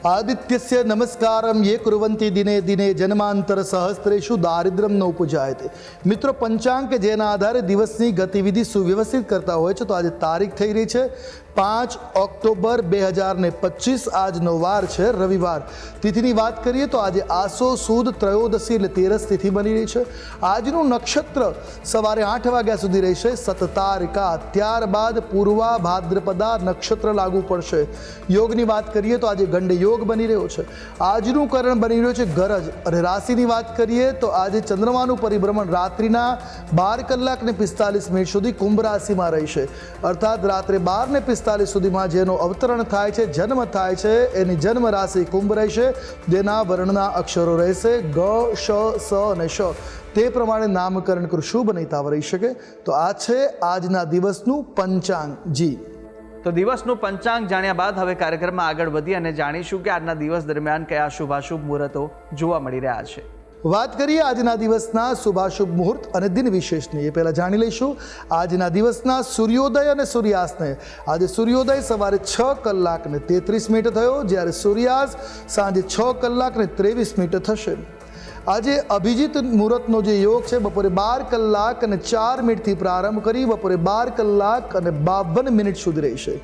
આદિત્યસ્ય નમસ્કારમ યે કુરવંતી દિને દિને જન્માંતર સહસ્ત્રેષુ દારિદ્ર્યમ ન ઉપજાયતે મિત્રો પંચાંગ જેના આધારે દિવસની ગતિવિધિ સુવ્યવસ્થિત કરતા હોય છે તો આજે તારીખ થઈ રહી છે પાંચ ઓક્ટોબર બે હજાર ને પચીસ આજનો વાર છે, રવિવાર. તિથિની વાત કરીએ તો આજે આસો સુદ ત્રયોદશી એટલે તેરસ તિથિ બની રહી છે. આજનું નક્ષત્ર સવારે આઠ વાગ્યા સુધી રહેશે. સતતારિકા, ત્યારબાદ પૂર્વા ભાદ્રપદા નક્ષત્ર લાગુ પડશે. યોગની વાત કરીએ તો આજે ગંડ યોગ બની રહ્યો છે. આજનું કરણ બની રહ્યું છે ગરજ. અને રાશિની વાત કરીએ તો આજે ચંદ્રમાનું પરિભ્રમણ રાત્રિના બાર કલાક ને પિસ્તાલીસ મિનિટ સુધી કુંભ રાશિમાં રહેશે. અર્થાત રાત્રે બાર ને પિસ્તાલીસ સુધીમાં જેનો અવતરણ થાય છે, જન્મ થાય છે, એની જન્મ રાશિ કુંભ રહેશે, જેના વર્ણના અક્ષરો રહેશે ગ, શ, સ અને શ. તે પ્રમાણે નામકરણ કરું શુભ નહીતાવ રહી શકે. તો આ છે આજના દિવસનું પંચાંગ. જી. તો દિવસનું પંચાંગ જાણ્યા બાદ હવે કાર્યક્રમમાં આગળ વધી અને જાણીશું કે આજના દિવસ દરમિયાન કયા શુભાશુભ મુહૂર્તો જોવા મળી રહ્યા છે. વાત કરીએ આજના દિવસના શુભાશુભ મુહૂર્ત અને દિન વિશેષની. એ પહેલાં જાણી લઈશું. આજના દિવસના સૂર્યોદય અને સૂર્યાસ્તને. આજે સૂર્યોદય સવારે છ કલાક ને તેત્રીસ મિનિટ થયો. જ્યારે સૂર્યાસ્ત સાંજે છ કલાક ને ત્રેવીસ મિનિટ થશે. આજે અભિજીત મુહૂર્તનો જે યોગ છે, બપોરે બાર કલાક અને ચાર મિનિટથી પ્રારંભ કરી બપોરે બાર કલાક અને બાવન મિનિટ સુધી રહેશે.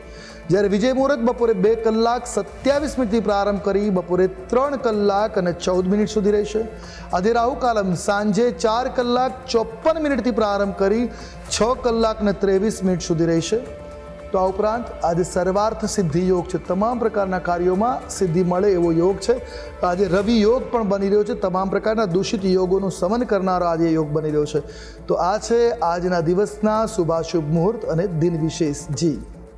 જ્યારે વિજય મુહૂર્ત બપોરે બે કલાક સત્યાવીસ મિનિટથી પ્રારંભ કરી બપોરે ત્રણ કલાક અને ચૌદ મિનિટ સુધી રહેશે. આજે રાહુ કાલમ સાંજે ચાર કલાક ચોપન મિનિટથી પ્રારંભ કરી છ કલાક ને ત્રેવીસ મિનિટ સુધી રહેશે. તો આ ઉપરાંત આજે સર્વાર્થ સિદ્ધિ યોગ છે. તમામ પ્રકારના કાર્યોમાં સિદ્ધિ મળે એવો યોગ છે. આજે રવિ યોગ પણ બની રહ્યો છે. તમામ પ્રકારના દૂષિત યોગોનું સમન કરનારો આજે યોગ બની રહ્યો છે. તો આ છે આજના દિવસના શુભાશુભ મુહૂર્ત અને દિન વિશેષ જી.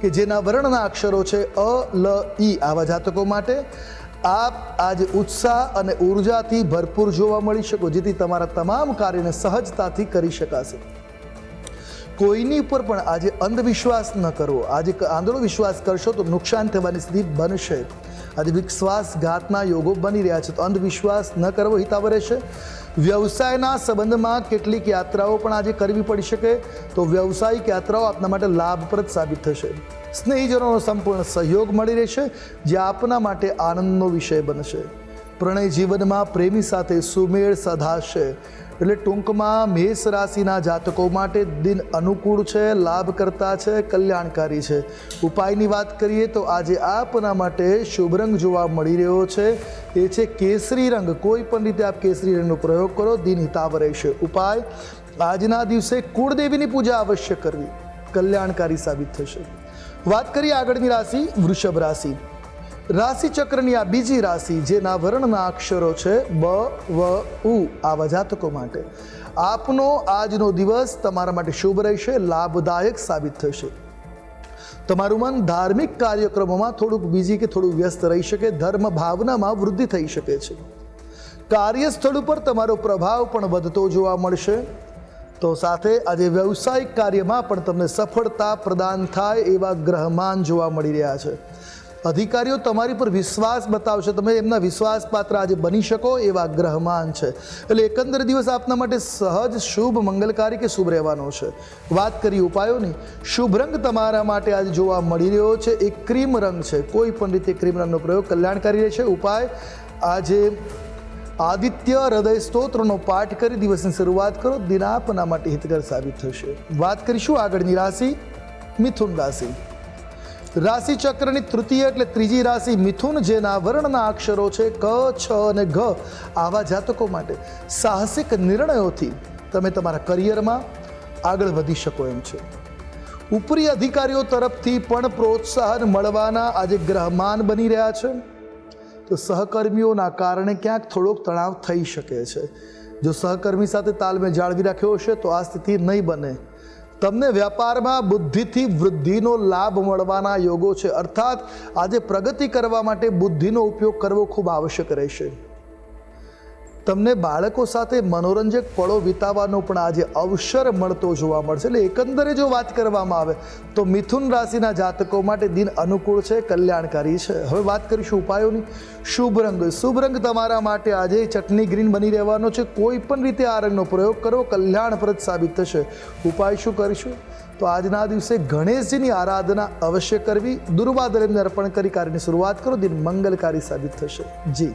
કે જેના વર્ણના અક્ષરો છે અ, લ ઈ આવા જાતકો માટે આપ આજે ઉત્સાહ અને ઉર્જાથી ભરપૂર જોવા મળી શકો, જેથી તમારા તમામ કાર્યને સહજતાથી કરી શકાશે. કોઈની ઉપર પણ આજે અંધવિશ્વાસ ન કરવો. આજે આંધળો વિશ્વાસ કરશો તો નુકસાન થવાની સ્થિતિ બનશે. આજે વિશ્વાસઘાતના યોગો બની રહ્યા છે તો અંધવિશ્વાસ ન કરવો હિતાવ રહેશે. વ્યવસાયના સંબંધમાં કેટલીક યાત્રાઓ પણ આજે કરવી પડી શકે તો વ્યવસાયિક યાત્રાઓ આપના માટે લાભપ્રદ સાબિત થશે. સ્નેહીજનોનો સંપૂર્ણ સહયોગ મળી રહેશે, જે આપના માટે આનંદનો વિષય બનશે. પ્રણય જીવનમાં પ્રેમી સાથે સુમેળ સધાશે. એટલે ટૂંકમાં મેષ રાશિના જાતકો માટે દિન અનુકૂળ છે, લાભકર્તા છે, કલ્યાણકારી છે. ઉપાયની વાત કરીએ તો આજે આપના માટે શુભ રંગ જોવા મળી રહ્યો છે. એ છે કેસરી રંગ. કોઈ પણ રીતે આપ કેસરી રંગનો પ્રયોગ કરો, દિન હિતાવ રહેશે. ઉપાય, આજના દિવસે કુળદેવીની પૂજા અવશ્ય કરવી. કલ્યાણકારી સાબિત થશે. વાત કરીએ આગળની રાશિ, વૃષભ રાશિ. રાશિ ચક્રની આ બીજી રાશિ, જેના વર્ણના અક્ષરો છે બ, વ, ઉ, આવા જાતકો માટે. આપનો આજનો દિવસ તમારા માટે શુભ રહેશે, લાભદાયક સાબિત થશે. તમારું મન ધાર્મિક કાર્યક્રમોમાં થોડુંક બીજી કે થોડું વ્યસ્ત રહી શકે, ધર્મ ભાવનામાં વૃદ્ધિ થઈ શકે છે. કાર્યસ્થળ ઉપર તમારો પ્રભાવ પણ વધતો જોવા મળશે. તો સાથે આજે વ્યવસાયિક કાર્યમાં પણ તમને સફળતા પ્રદાન થાય એવા ગ્રહમાન જોવા મળી રહ્યા છે. અધિકારીઓ તમારી પર વિશ્વાસ બતાવશે. તમે એમના વિશ્વાસપાત્ર આજે બની શકો એવા ગ્રહમાન છે. એટલે એકંદર દિવસ આપના માટે સહજ, શુભ, મંગલકારી કે શુભ રહેવાનો છે. વાત કરી ઉપાયોની. શુભ રંગ તમારા માટે આજે જોવા મળી રહ્યો છે. એ ક્રીમ રંગ છે. કોઈ પણ રીતે ક્રીમ રંગનો પ્રયોગ કલ્યાણકારી રહેશે ઉપાય, આજે આદિત્ય હૃદય સ્તોત્રનો પાઠ કરી દિવસની શરૂઆત કરો. દિન આપના માટે હિતકર સાબિત થશે. વાત કરીશું આગળની રાશિ, મિથુન રાશિ. રાશિ ચક્રની તૃતીય એટલે ત્રીજી રાશિ મિથુન, જેના વર્ણના અક્ષરો છે ક, છ અને ઘ. આવા જાતકો માટે સાહસિક નિર્ણયોથી તમે તમારા કરિયરમાં આગળ વધી શકો એમ છે. ઉપરી અધિકારીઓ તરફથી પણ પ્રોત્સાહન મળવાના આજે ગ્રહમાન બની રહ્યા છે. તો સહકર્મીઓના કારણે ક્યાંક થોડોક તણાવ થઈ શકે છે. જો સહકર્મી સાથે તાલમેલ જાળવી રાખ્યો હશે, તો આ સ્થિતિ નહીં બને. તમને વ્યાપારમાં બુદ્ધિથી વૃદ્ધિનો લાભ મળવાના યોગો છે. અર્થાત આજે પ્રગતિ કરવા માટે બુદ્ધિનો ઉપયોગ કરવો ખૂબ આવશ્યક રહેશે. તમને બાળકો સાથે મનોરંજક પળો વિતાવવાનો પણ આજે અવસર મળતો જોવા મળશે. એટલે એકંદરે જો વાત કરવામાં આવે, તો મિથુન રાશિના જાતકો માટે દિન અનુકૂળ છે, કલ્યાણકારી છે. હવે વાત કરીશું ઉપાયોની. શુભ રંગ. શુભ રંગ તમારા માટે આજે ચટણી ગ્રીન બની રહેવાનો છે. કોઈ પણ રીતે આ રંગનો પ્રયોગ કરો, કલ્યાણપ્રદ સાબિત થશે. ઉપાય શું કરીશું? તો આજના દિવસે ગણેશજીની આરાધના અવશ્ય કરવી. દુર્વા દરમિયાન અર્પણ કરી કાર્યની શરૂઆત કરો. દિન મંગલકારી સાબિત થશે. જી.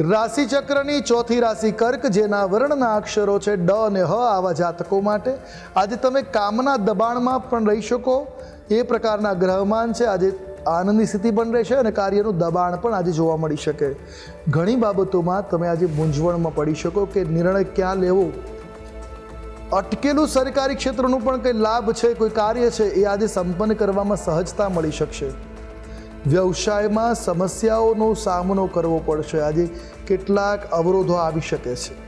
રાશિ ચક્રની ચોથી રાશિ કર્ક, જેના વર્ણના અક્ષરો છે ડ અને હ આવા જાતકો માટે. આજે તમે કામના દબાણમાં પણ રહી શકો. એ પ્રકારના ગ્રહમાન છે. આજે આનંદની સ્થિતિ પણ રહેશે અને કાર્યનું દબાણ પણ આજે જોવા મળી શકે. ઘણી બાબતોમાં તમે આજે મૂંઝવણમાં પડી શકો કે નિર્ણય ક્યાં લેવો. અટકેલું સરકારી ક્ષેત્રનું પણ કંઈ લાભ છે, કોઈ કાર્ય છે, એ આજે સંપન્ન કરવામાં સહજતા મળી શકશે. વ્યવસાયમાં સમસ્યાઓનો સામનો કરવો પડશે. આજે કેટલાક અવરોધો આવી શકે છે.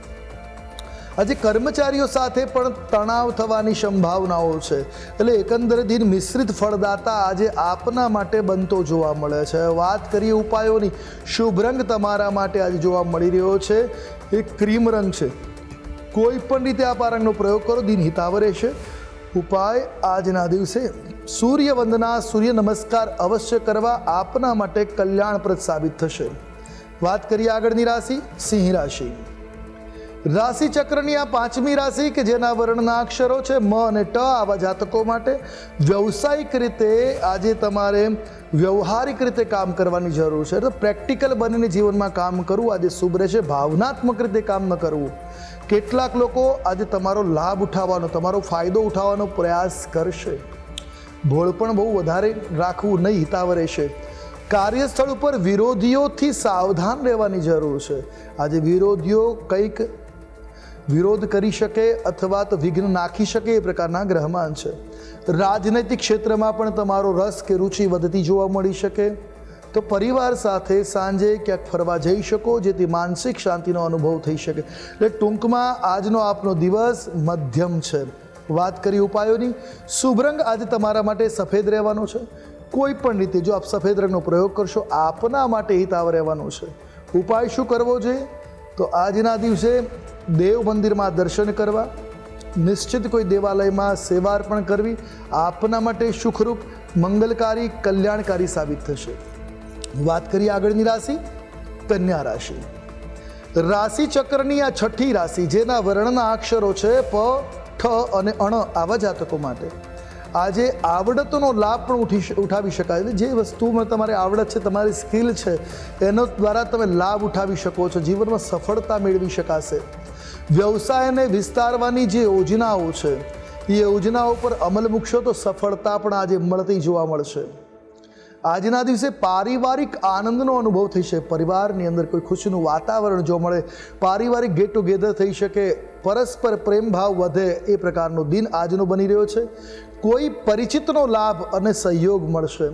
આજે કર્મચારીઓ સાથે પણ તણાવ થવાની સંભાવનાઓ છે. એટલે એકંદરે દિન મિશ્રિત ફળદાતા આજે આપના માટે બનતો જોવા મળે છે. વાત કરીએ ઉપાયોની. શુભ રંગ તમારા માટે આજે જોવા મળી રહ્યો છે. એ ક્રીમ રંગ છે. કોઈ પણ રીતે આપ આ રંગનો પ્રયોગ કરો. દિન હિતાવ રહેશે ઉપાય આજના દિવસે સૂર્ય વંદના સૂર્ય નમસ્કાર અવશ્ય કરવા આપના માટે કલ્યાણપ્રદ સાબિત થશે. વાત કરીએ આગળની રાશિ, સિંહ રાશિ. રાશિ ચક્રની આ પાંચમી રાશિ કે જેના વર્ણના અક્ષરો છે, મ અને ટ આવા જાતકો માટે વ્યવસાયિક રીતે આજે તમારે વ્યવહારિક રીતે કામ કરવાની જરૂર છે. તો પ્રેક્ટિકલ બનીને જીવનમાં કામ કરવું આજે શુભ રહેશે. ભાવનાત્મક રીતે કામ ન કરવું. કેટલાક લોકો આજે તમારો લાભ ઉઠાવવાનો, તમારો ફાયદો ઉઠાવવાનો પ્રયાસ કરશે. ભોળ પણ બહુ વધારે રાખવું નહીં હિતાવ રહેશે કાર્યસ્થળ ઉપર વિરોધીઓથી સાવધાન રહેવાની જરૂર છે. આજે વિરોધીઓ કંઈક વિરોધ કરી શકે અથવા તો વિઘ્ન નાખી શકે એ પ્રકારના ગ્રહમાન છે. રાજનૈતિક ક્ષેત્રમાં પણ તમારો રસ કે રુચિ વધતી જોવા મળી શકે. તો પરિવાર સાથે સાંજે ક્યાંક ફરવા જઈ શકો, જેથી માનસિક શાંતિનો અનુભવ થઈ શકે. એટલે ટૂંકમાં આજનો આપનો દિવસ મધ્યમ છે. વાત કરી ઉપાયોની. શુભરંગ આજે તમારા માટે સફેદ રહેવાનો છે. કોઈ પણ રીતે જો આપ સફેદ રંગનો પ્રયોગ કરશો, આપના માટે હિતાવ રહેવાનો છે. ઉપાય શું કરવો જોઈએ તો આજના દિવસે દેવ મંદિરમાં દર્શન કરવા. નિશ્ચિત કોઈ દેવાલયમાં સેવા અર્પણ કરવી. આપના માટે સુખરૂપ, મંગલકારી, કલ્યાણકારી સાબિત થશે. વાત કરીએ આગળની રાશિ, કન્યા રાશિ. રાશિ ચક્રની આ છઠ્ઠી રાશિ, જેના વર્ણના અક્ષરો છે પ ઠ અને અણ આવા જાતકો માટે. આજે આવડતનો લાભ પણ ઉઠી ઉઠાવી શકાય છે. જે વસ્તુમાં તમારે આવડત છે, તમારી સ્કિલ છે, એનો દ્વારા તમે લાભ ઉઠાવી શકો છો. જીવનમાં સફળતા મેળવી શકાશે. વ્યવસાયને વિસ્તારવાની જે યોજનાઓ છે, એ યોજનાઓ પર અમલ મૂકશો તો સફળતા પણ આજે મળતી જોવા મળશે. આજના દિવસે પારિવારિક આનંદનો અનુભવ થઈ શકે. પરિવારની અંદર કોઈ ખુશીનું વાતાવરણ જોવા મળે, પારિવારિક ગેટ ટુગેધર થઈ શકે પરસ્પર પ્રેમભાવ વધે એ પ્રકારનો દિન આજનો બની રહ્યો છે. કોઈ પરિચિતનો લાભ અને સહયોગ મળશે.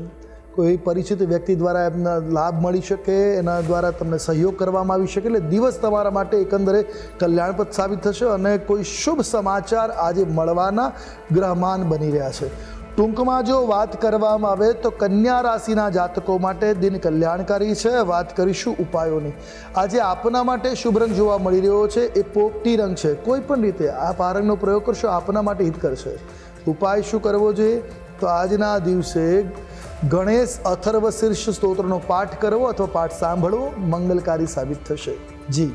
કોઈ પરિચિત વ્યક્તિ દ્વારા એમના લાભ મળી શકે, એના દ્વારા તમને સહયોગ કરવામાં આવી શકે, એટલે દિવસ તમારા માટે એકંદરે કલ્યાણપદ સાબિત થશે અને કોઈ શુભ સમાચાર આજે મળવાના ગ્રહમાન બની રહ્યા છે. ટૂંકમાં જો વાત કરવામાં આવે તો કન્યા રાશિના જાતકો માટે દિન કલ્યાણકારી છે. વાત કરીશું ઉપાયોની. આજે આપના માટે શુભ રંગ જોવા મળી રહ્યો છે. એ પોપટી રંગ છે. કોઈ પણ રીતે આ પારંગનો પ્રયોગ કરશો, આપના માટે હિત કરશે. ઉપાય શું કરવો જોઈએ? તો આજના દિવસે ગણેશ અથર્વ શીર્ષ સ્તોત્રનો પાઠ કરવો અથવા પાઠ સાંભળવો મંગલકારી સાબિત થશે. જી.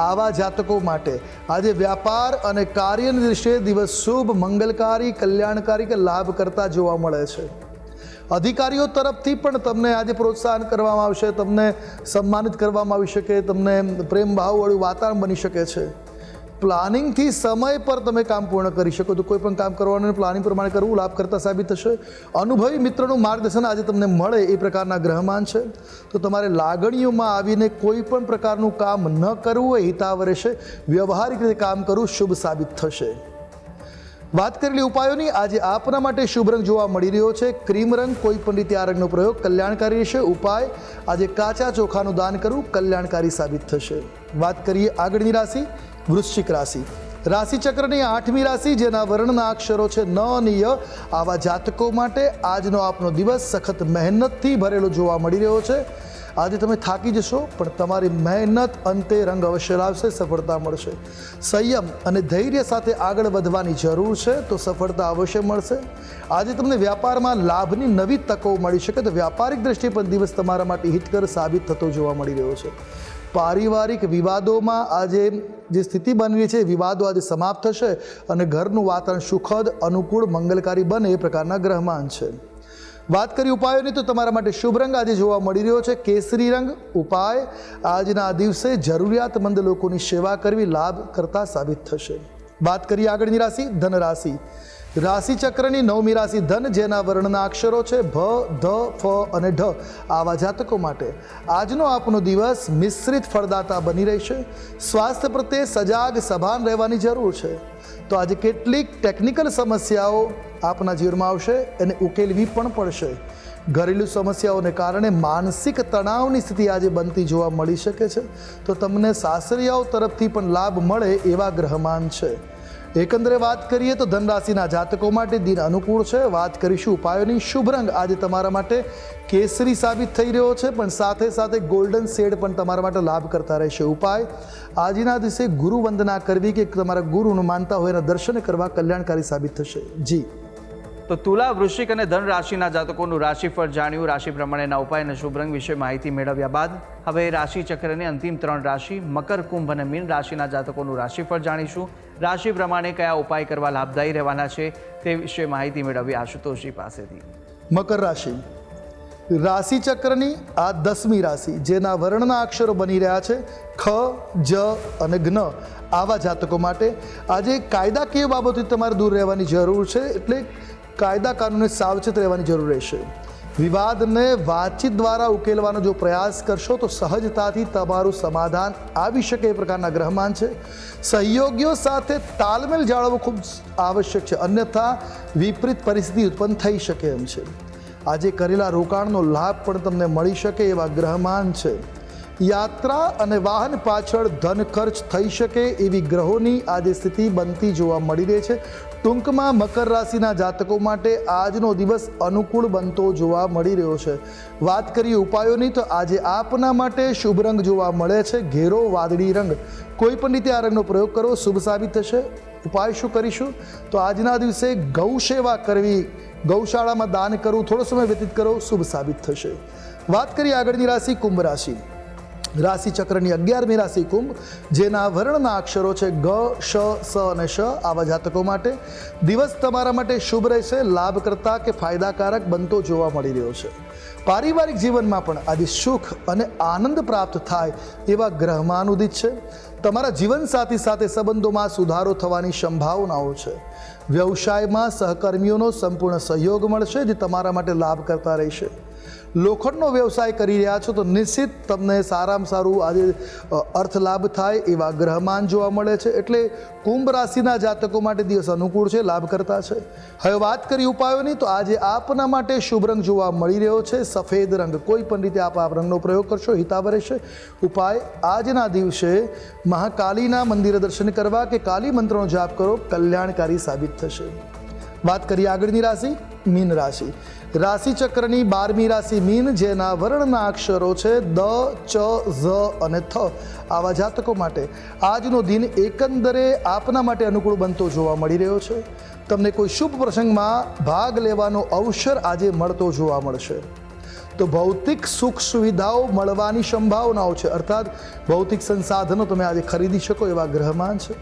આવા જાતકો માટે આજે વ્યાપાર અને કાર્યની દૃષ્ટિએ દિવસ શુભ, મંગલકારી, કલ્યાણકારી કે લાભ કરતા જોવા મળે છે. અધિકારીઓ તરફથી પણ તમને આજે પ્રોત્સાહન કરવામાં આવશે, તમને સન્માનિત કરવામાં આવી શકે, તમને પ્રેમભાવવાળું વાતાવરણ બની શકે છે. પ્લાનિંગથી સમય પર તમે કામ પૂર્ણ કરી શકો. તો કોઈ પણ કામ કરવાનું પ્લાનિંગ પ્રમાણે કરવું લાભ કરતા સાબિત થશે. અનુભવી મિત્રોનું માર્ગદર્શન આજે તમને મળે એ પ્રકારના ગ્રહમાન છે. તો તમારે લાગણીઓમાં આવીને કોઈ પણ પ્રકારનું કામ ન કરવું એ હિતાવ રહેશે વ્યવહારિક રીતે કામ કરવું શુભ સાબિત થશે. વાત કરેલી ઉપાયોની આજે આપના માટે શુભ રંગ જોવા મળી રહ્યો છે. ક્રીમ રંગ કોઈ પણ રીતે આ રંગનો પ્રયોગ કલ્યાણકારી રહેશે. ઉપાય, આજે કાચા ચોખાનું દાન કરવું કલ્યાણકારી સાબિત થશે. વાત કરીએ આગળની રાશિ. વૃશ્ચિક રાશિ. રાશિચક્રની આઠમી રાશિ, જેના વર્ણના અક્ષરો છે ન અને ય, આવા જાતકો માટે આજનો આપનો દિવસ સખત મહેનતથી ભરેલો જોવા મળી રહ્યો છે. આજે તમે થાકી જશો, પણ તમારી મહેનત અંતે રંગ અવશ્ય લાવશે, સફળતા મળશે. સંયમ અને ધૈર્ય સાથે આગળ વધવાની જરૂર છે, તો સફળતા અવશ્ય મળશે. આજે તમને વ્યાપારમાં લાભની નવી તકો મળી શકે, તો વ્યાપારિક દ્રષ્ટિએ પણ દિવસ તમારા માટે હિતકર સાબિત થતો જોવા મળી રહ્યો છે. પારિવારિક વિવાદોમાં આજે જે સ્થિતિ બની છે, વિવાદો આજે સમાપ્ત થશે અને ઘરનું વાતાવરણ સુખદ, અનુકૂળ, મંગલકારી બને એ પ્રકારના ગ્રહમાન છે. વાત કરી ઉપાયોની તો તમારા માટે શુભ રંગ આજે જોવા મળી રહ્યો છે. કેસરી રંગ ઉપાય. આજના દિવસે જરૂરિયાતમંદ લોકોની સેવા કરવી લાભ કરતા સાબિત થશે. વાત કરીએ આગળની રાશિ ધન રાશિ રાશિ નવમી રાશિ ધન, જેના વર્ણના અક્ષરો છે ભ, ધ, ફ અને ઢ, આવા જાતકો માટે. આજનો આપનો દિવસ મિશ્રિત ફળદાતા બની રહેશે. સ્વાસ્થ્ય પ્રત્યે સજાગ સભાન રહેવાની જરૂર છે. તો આજે કેટલીક ટેકનિકલ સમસ્યાઓ આપના જીવનમાં આવશે, એને ઉકેલવી પણ પડશે. ઘરેલું સમસ્યાઓને કારણે માનસિક તણાવની સ્થિતિ આજે બનતી જોવા મળી શકે છે. તો તમને સાસરિયાઓ તરફથી પણ લાભ મળે એવા ગ્રહમાન છે. એકંદરે વાત કરીએ તો ધનરાશિના જાતકો માટે દિન અનુકૂળ છે. વાત કરીશું ઉપાયોની. શુભ રંગ આજે તમારા માટે કેસરી સાબિત થઈ રહ્યો છે, પણ સાથે સાથે ગોલ્ડન શેડ પણ તમારા માટે લાભ કરતા રહેશે. ઉપાય, આજના દિવસે ગુરુ વંદના કરવી કે તમારા ગુરુનું માનતા હોય એના દર્શન કરવા કલ્યાણકારી સાબિત થશે. જી. તો તુલા, વૃશ્ચિક અને ધન રાશિના જાતકોનું રાશિફળ જાણ્યું. રાશિ પ્રમાણેના ઉપાય અને શુભ રંગ વિશે માહિતી મેળવ્યા બાદ હવે રાશિ ચક્રની અંતિમ ત્રણ રાશિ મકર, કુંભ અને મીન રાશિના જાતકોનું રાશિફળ જાણીશું. રાશિ પ્રમાણે કયા ઉપાય કરવા લાભદાયી રહેવાના છે તે વિશે માહિતી મેળવી આશુતોષજી પાસેથી. મકર રાશિ. રાશિ ચક્રની આ દસમી રાશિ, જેના વર્ણના અક્ષરો બની રહ્યા છે, ખ, જ અને જ્ઞ આવા જાતકો માટે આજે કાયદાકીય બાબતોથી તમારે દૂર રહેવાની જરૂર છે, એટલે કાયદા કાનૂને સાવચેત રહેવાની જરૂર રહેશે. વિવાદને વાતચીત દ્વારા ઉકેલવાનો જો પ્રયાસ કરશો, તો સહજતાથી તમારું સમાધાન આવી શકે એ પ્રકારના ગ્રહમાન છે. સહયોગીઓ સાથે તાલમેલ જાળવવો ખૂબ આવશ્યક છે. અન્યથા વિપરીત પરિસ્થિતિ ઉત્પન્ન થઈ શકે એમ છે. આજે કરેલા રોકાણનો લાભ પણ તમને મળી શકે એવા ગ્રહમાન છે. યાત્રા અને વાહન પાછળ ધન ખર્ચ થઈ શકે એવી ગ્રહોની આજે સ્થિતિ બનતી જોવા મળી રહી છે. ટૂંકમાં મકર રાશિના જાતકો માટે આજનો દિવસ અનુકૂળ બનતો જોવા મળી રહ્યો છે. વાત કરીએ ઉપાયોની તો આજે આપના માટે શુભ રંગ જોવા મળે છે. ઘેરો વાદળી રંગ. કોઈ પણ રીતે આ રંગનો પ્રયોગ કરો. શુભ સાબિત થશે. ઉપાય શું કરીશું? તો આજના દિવસે ગૌ સેવા કરવી. ગૌશાળામાં દાન કરવું. થોડો સમય વ્યતીત કરો. શુભ સાબિત થશે. વાત કરીએ આગળની રાશિ, કુંભ રાશિ. રાશિ ચક્રની અગિયારમી રાશિ કુંભ, જેના વર્ણના અક્ષરો છે ગ, શ, સ અને શ આવા જાતકો માટે. દિવસ તમારા માટે શુભ રહેશે લાભ કરતા કે ફાયદાકારક બનતો જોવા મળી રહ્યો છે. પારિવારિક જીવનમાં પણ આજે સુખ અને આનંદ પ્રાપ્ત થાય એવા ગ્રહમાં ઉદિત છે. તમારા જીવનસાથી સાથે સંબંધોમાં સુધારો થવાની સંભાવનાઓ છે. વ્યવસાયમાં સહકર્મીઓનો સંપૂર્ણ સહયોગ મળશે, જે તમારા માટે લાભ કરતા રહેશે. લોખંડનો વ્યવસાય કરી રહ્યા છો, તો નિશ્ચિત તમને સારામાં સારું આજે અર્થ લાભ થાય એવા ગ્રહમાન જોવા મળે છે. એટલે કુંભ રાશિના જાતકો માટે દિવસ અનુકૂળ છે લાભ કરતા છે. હવે વાત કરી ઉપાયોની, તો આજે આપના માટે શુભ રંગ જોવા મળી રહ્યો છે. સફેદ રંગ, કોઈ પણ રીતે આપ આ રંગનો પ્રયોગ કરશો હિતાવ રહેશે. ઉપાય, આજના દિવસે મહાકાલીના મંદિરે દર્શન કરવા કે કાલી મંત્રનો જાપ કરો, કલ્યાણકારી સાબિત થશે. વાત કરીએ આગળની રાશિ, મીન રાશિ. રાશિ ચક્રની બારમી રાશિ મીન, જેના વર્ણના અક્ષરો છે દ, ચ, ઝ અને થ. આવા જાતકો માટે આજનો દિન એકંદરે આપના માટે અનુકૂળ બનતો જોવા મળી રહ્યો છે. તમને કોઈ શુભ પ્રસંગમાં ભાગ લેવાનો અવસર આજે મળતો જોવા મળશે. તો ભૌતિક સુખ સુવિધાઓ મળવાની સંભાવનાઓ છે, અર્થાત ભૌતિક સંસાધનો તમે આજે ખરીદી શકો એવા ગ્રહમાન છે.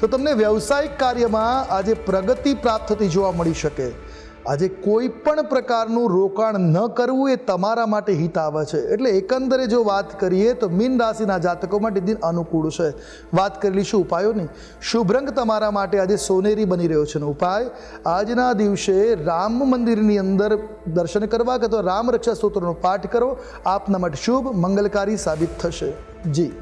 તો તમને વ્યવસાયિક કાર્યમાં આજે પ્રગતિ પ્રાપ્ત થતી જોવા મળી શકે. આજે કોઈ પણ પ્રકારનું રોકાણ ન કરવું એ તમારા માટે હિતાવ છે. એટલે એકંદરે જો વાત કરીએ તો મીન રાશિના જાતકો માટે દિન અનુકૂળ છે. વાત કરી લઈશું ઉપાયોની શુભ રંગ તમારા માટે આજે સોનેરી બની રહ્યો છે ઉપાય. આજના દિવસે રામ મંદિરની અંદર દર્શન કરવા કે તો રામ રક્ષા સ્તોત્રનો પાઠ કરો. આપના માટે શુભ, મંગલકારી સાબિત થશે. જી.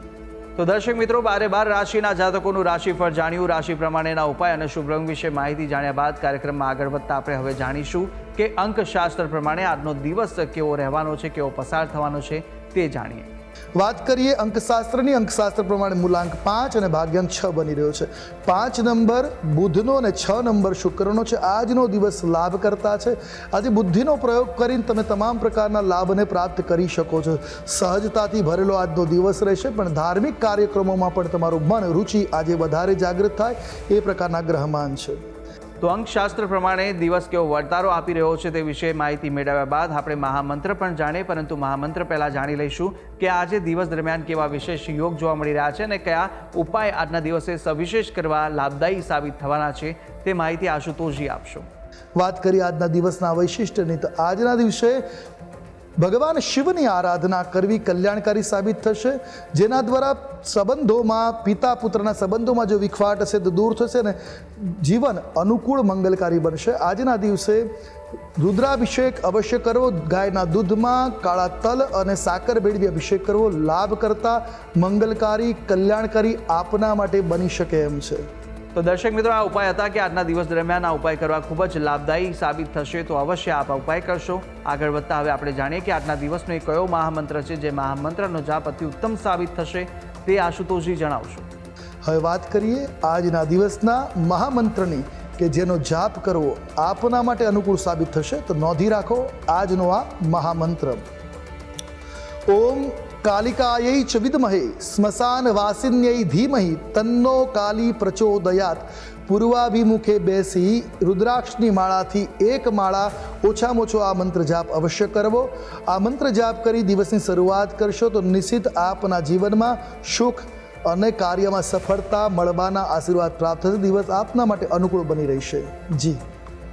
તો દર્શક મિત્રો, બારે બાર રાશિના જાતકોનું રાશિફળ જાણ્યું. રાશિ પ્રમાણેના ઉપાય અને શુભ રંગ વિશે માહિતી જાણ્યા બાદ કાર્યક્રમમાં આગળ વધતા આપણે હવે જાણીશું કે અંકશાસ્ત્ર પ્રમાણે આજનો દિવસ કેવો રહેવાનો છે, કેવો પસાર થવાનો છે તે જાણીએ. વાત કરીએ અંકશાસ્ત્રની. અંકશાસ્ત્ર પ્રમાણે મૂલાંક પાંચ અને ભાગ્યાંક છ બની રહ્યો છે. પાંચ નંબર બુધનો અને છ નંબર શુક્રનો છે. આજનો દિવસ લાભ કરતા છે. આજે બુદ્ધિનો પ્રયોગ કરીને તમે તમામ પ્રકારના લાભને પ્રાપ્ત કરી શકો છો. સહજતાથી ભરેલો આજનો દિવસ રહેશે, પણ ધાર્મિક કાર્યક્રમોમાં પણ તમારું મન, રુચિ આજે વધારે જાગૃત થાય. એ પ્રકારના ગ્રહમાન છે. તો અંકશાસ્ત્ર પ્રમાણે દિવસ કેવો વર્તારો આપી રહ્યો છે તે વિશે માહિતી મેળવ્યા બાદ આપણે મહામંત્ર પણ જાણીએ, પરંતુ મહામંત્ર પહેલાં જાણી લઈશું કે આજે દિવસ દરમિયાન કેવા વિશેષ યોગ જોવા મળી રહ્યા છે અને કયા ઉપાય આજના દિવસે સવિશેષ કરવા લાભદાયી સાબિત થવાના છે તે માહિતી આશુતોષજી આપશો. વાત કરીએ આજના દિવસના વૈશિષ્ટ્યની તો આજના દિવસે ભગવાન શિવની આરાધના કરવી કલ્યાણકારી સાબિત થશે. જેના દ્વારા સંબંધોમાં, પિતા પુત્રના સંબંધોમાં જો વિખવાટ હશે તો દૂર થશે ને જીવન અનુકૂળ મંગલકારી બનશે. આજના દિવસે રુદ્રાભિષેક અવશ્ય કરવો, ગાયના દૂધમાં કાળા તલ અને સાકર ભેળવી અભિષેક કરવો લાભ કરતા મંગલકારી, કલ્યાણકારી આપના માટે બની શકે એમ છે. તો દર્શક મિત્રો, આ ઉપાય હતા કે આજના દિવસ દરમિયાન આ ઉપાય કરવા ખૂબ જ લાભદાયી સાબિત થશે, તો અવશ્ય આપ ઉપાય કરશો. આગળ વધતા હવે આપણે જાણીએ કે આજના દિવસનો એ કયો મહામંત્ર છે, જે મહામંત્રનો જાપ અતિ ઉત્તમ સાબિત થશે તે આશુતોષજી જણાવશો. હવે વાત કરીએ આજના દિવસના મહામંત્રની કે જેનો જાપ કરવો આપના માટે અનુકૂળ સાબિત થશે, તો નોંધી રાખો આજનો આ મહામંત્ર. ઓમ કાલિકાयै ચ સ્મશાન વાસિન્યૈ ધીમહિ તન્નો કાલી પ્રચોદયાત પૂર્વાભિમુખે બેસી રુદ્રાક્ષની માળાથી એક માળા ઓછામાં ઓછો આ મંત્ર જાપ અવશ્ય કરવો આ મંત્ર જાપ કરી દિવસની શરૂઆત કરશો તો નિશ્ચિત આપના જીવનમાં સુખ અને કાર્યમાં સફળતા, મળવાના આશીર્વાદ પ્રાપ્ત થશે. દિવસ આપના માટે અનુકૂળ બની રહેશે. જી.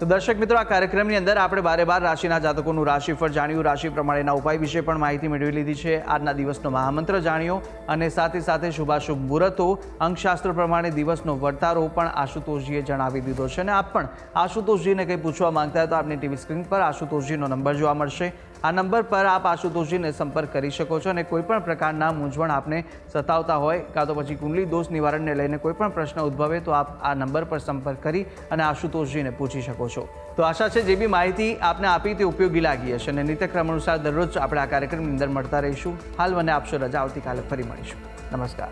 તો દર્શક મિત્રો, આ કાર્યક્રમની અંદર આપણે બારે બાર રાશિના જાતકોનું રાશિફળ જાણ્યું. રાશિ પ્રમાણેના ઉપાય વિશે પણ માહિતી મેળવી લીધી છે. આજના દિવસનો મહામંત્ર જાણ્યો અને સાથે સાથે શુભાશુભ મુહૂર્તો, અંકશાસ્ત્ર પ્રમાણે દિવસનો વર્તારો પણ આશુતોષજીએ જણાવી દીધો છે. અને આપ પણ આશુતોષજીને કંઈ પૂછવા માંગતા હોય તો આપની ટીવી સ્ક્રીન પર આશુતોષજીનો નંબર જોવા મળશે. આ નંબર પર આપ આશુતોષજીને સંપર્ક કરી શકો છો અને કોઈપણ પ્રકારના મૂંઝવણ આપને સતાવતા હોય કાં તો પછી કુંડલી દોષ નિવારણને લઈને કોઈપણ પ્રશ્ન ઉદ્ભવે તો આપ આ નંબર પર સંપર્ક કરી અને આશુતોષજીને પૂછી છો. તો આશા છે જે બી માહિતી આપને આપી તે ઉપયોગી લાગી હશે અને નિત્યક્રમ અનુસાર દરરોજ આપણે આ કાર્યક્રમની અંદર મળતા રહીશું. હાલ મને આપશો રજા, આવતીકાલે ફરી મળીશું. નમસ્કાર.